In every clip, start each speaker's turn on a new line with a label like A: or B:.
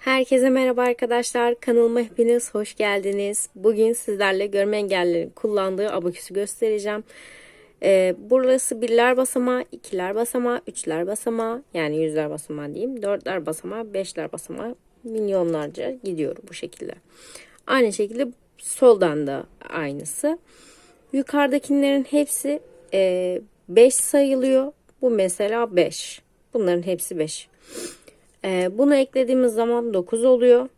A: Herkese merhaba arkadaşlar. Kanalıma hepiniz hoş geldiniz. Bugün sizlerle görme engellilerin kullandığı abaküsü göstereceğim. Ee, burası birler basamağı, ikiler basamağı, üçler basamağı yani yüzler basamağı diyeyim. Dörtler basamağı, beşler basamağı milyonlarca gidiyor bu şekilde. Aynı şekilde soldan da aynısı. Yukarıdakilerin hepsi 5 sayılıyor. Bu mesela 5. Bunların hepsi 5. Ee, bunu eklediğimiz zaman 9 oluyor.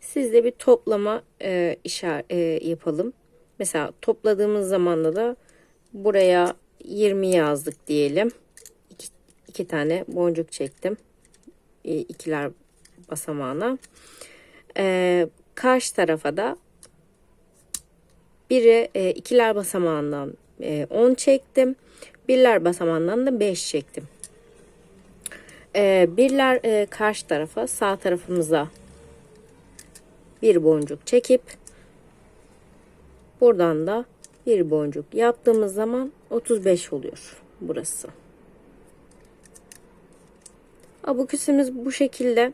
A: Siz de bir toplama e, işar e, yapalım. Mesela topladığımız zamanda da buraya 20 yazdık diyelim. İki, tane boncuk çektim. E, ikiler basamağına. E, karşı tarafa da biri e, ikiler basamağından e, 10 çektim. Birler basamağından da 5 çektim. Ee, birler e, karşı tarafa sağ tarafımıza bir boncuk çekip buradan da bir boncuk yaptığımız zaman 35 oluyor burası. Abuküsümüz bu şekilde.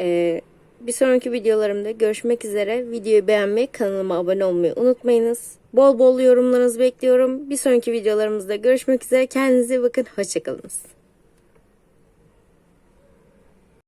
A: Ee, bir sonraki videolarımda görüşmek üzere. Videoyu beğenmeyi, kanalıma abone olmayı unutmayınız. Bol bol yorumlarınızı bekliyorum. Bir sonraki videolarımızda görüşmek üzere. Kendinize bakın. Hoşçakalınız.